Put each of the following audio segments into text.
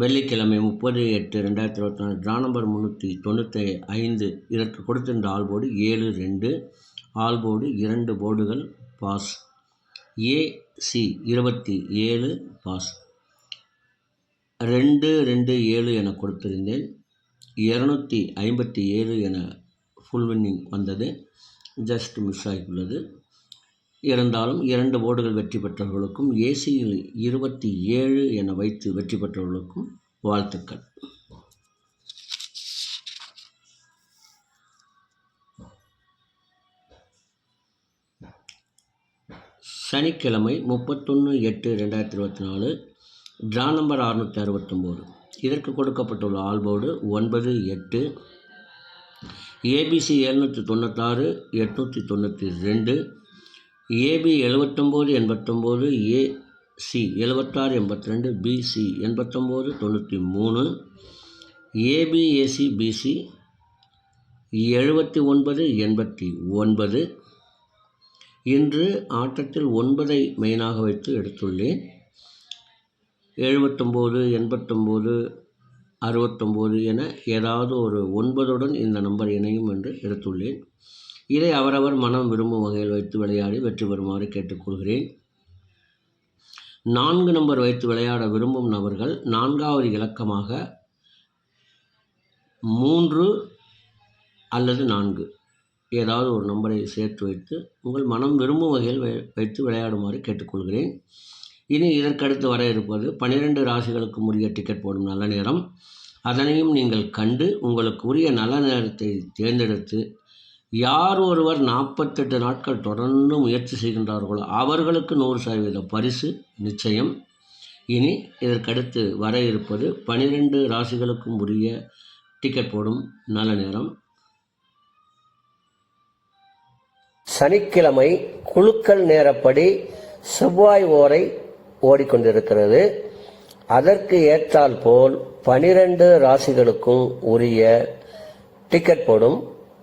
வெள்ளிக்கிழமை முப்பது எட்டு ரெண்டாயிரத்தி இருபத்தி நாலு ட்ரா நம்பர் முந்நூற்றி தொண்ணூற்றி ஐந்து இதற்கு கொடுத்திருந்த ஆல் போர்டு ஏழு ரெண்டு ஆல் போர்டு இரண்டு போர்டுகள் பாஸ். ஏசி இருபத்தி ஏழு பாஸ். ரெண்டு ரெண்டு ஏழு என கொடுத்திருந்தேன். இரநூத்தி ஐம்பத்தி ஏழு என ஃபுல் வின்னிங் வந்தது. ஜஸ்ட் மிஸ் ஆகியுள்ளது. இருந்தாலும் இரண்டு போர்டுகள் வெற்றி பெற்றவர்களுக்கும் ஏசியில் இருபத்தி ஏழு என வைத்து வெற்றி பெற்றவர்களுக்கும் வாழ்த்துக்கள். சனிக்கிழமை முப்பத்தொன்று எட்டு ரெண்டாயிரத்தி இருபத்தி நாலு ட்ரா நம்பர் அறுநூற்றி அறுபத்தொம்போது. இதற்கு கொடுக்கப்பட்டுள்ள ஆல்போர்டு ஒன்பது எட்டு ஏபிசி எழுநூற்றி தொண்ணூத்தாறு எட்நூற்றி தொண்ணூற்றி ரெண்டு ஏபி எழுபத்தொம்போது எண்பத்தொம்போது ஏசி எழுபத்தாறு எண்பத்தி ரெண்டு பிசி எண்பத்தொம்போது தொண்ணூற்றி மூணு ஏபிஏசி பிசி எழுபத்தி ஒன்பது எண்பத்தி ஒன்பது இன்று ஆட்டத்தில் ஒன்பதை மெயினாக வைத்து எடுத்துள்ளேன். எழுபத்தொம்போது எண்பத்தொம்போது அறுபத்தொம்போது என ஏதாவது ஒரு ஒன்பதுடன் இந்த நம்பர் இணையும் என்று எடுத்துள்ளேன். இதை அவரவர் மனம் விரும்பும் வகையில் வைத்து விளையாடி வெற்றி பெறுமாறு கேட்டுக்கொள்கிறேன். நான்கு நம்பர் வைத்து விளையாட விரும்பும் நபர்கள் நான்காவது இலக்கமாக மூன்று அல்லது நான்கு. ஏதாவது ஒரு நம்பரை சேர்த்து வைத்து உங்கள் மனம் விரும்பும் வகையில் வை- வைத்து விளையாடுமாறு கேட்டுக்கொள்கிறேன். இனி இதற்கடுத்து வர இருப்பது பன்னிரெண்டு ராசிகளுக்கு உரிய டிக்கெட் போடும் நல்ல நேரம். அதனையும் நீங்கள் கண்டு உங்களுக்கு உரிய நல்ல நேரத்தை தேர்ந்தெடுத்து யார் ஒருவர் நாற்பத்தெட்டு நாட்கள் தொடர்ந்து முயற்சி செய்கின்றார்களோ அவர்களுக்கு நூறு சதவீத பரிசு நிச்சயம். இனி இதற்கடுத்து வர இருப்பது பனிரெண்டு ராசிகளுக்கும் உரிய டிக்கெட் போடும் நல்ல நேரம். சனிக்கிழமை குழுக்கள் நேரப்படி செவ்வாய் ஓரை ஓடிக்கொண்டிருக்கிறது. அதற்கு ஏற்றால் போல் பனிரெண்டு ராசிகளுக்கும் உரிய டிக்கெட் போடும்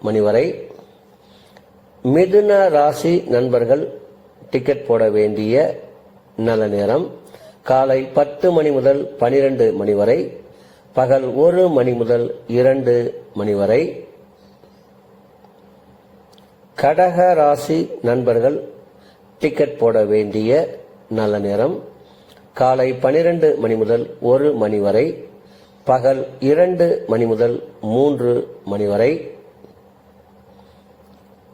மணி வரை மிதுன ராசி நண்பர்கள் டிக்கெட் போட வேண்டிய நல்ல நேரம். காலை பத்து மணி முதல் பனிரெண்டு மணி வரை பகல் ஒரு மணி முதல் இரண்டு மணி வரை. கடக ராசி நண்பர்கள் டிக்கெட் போட வேண்டிய நல்ல நேரம். காலை பனிரெண்டு மணி முதல் ஒரு மணி வரை பகல் இரண்டு மணி முதல் மூன்று மணி வரை.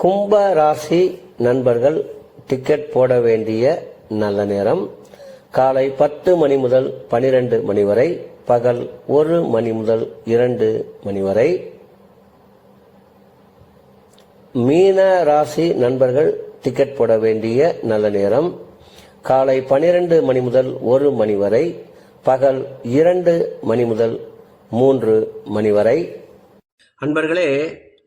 கும்ப ராசி நண்பர்கள் டிக்கெட் போட வேண்டிய நல்ல நேரம். காலை பத்து மணி முதல் பனிரெண்டு மணி வரை பகல் ஒரு மணி முதல் இரண்டு மணி வரை. மீன ராசி நண்பர்கள் டிக்கெட் போட வேண்டிய நல்ல நேரம். காலை பனிரெண்டு மணி முதல் ஒரு மணி வரை பகல் இரண்டு மணி முதல் மூன்று மணி வரை. அன்பர்களே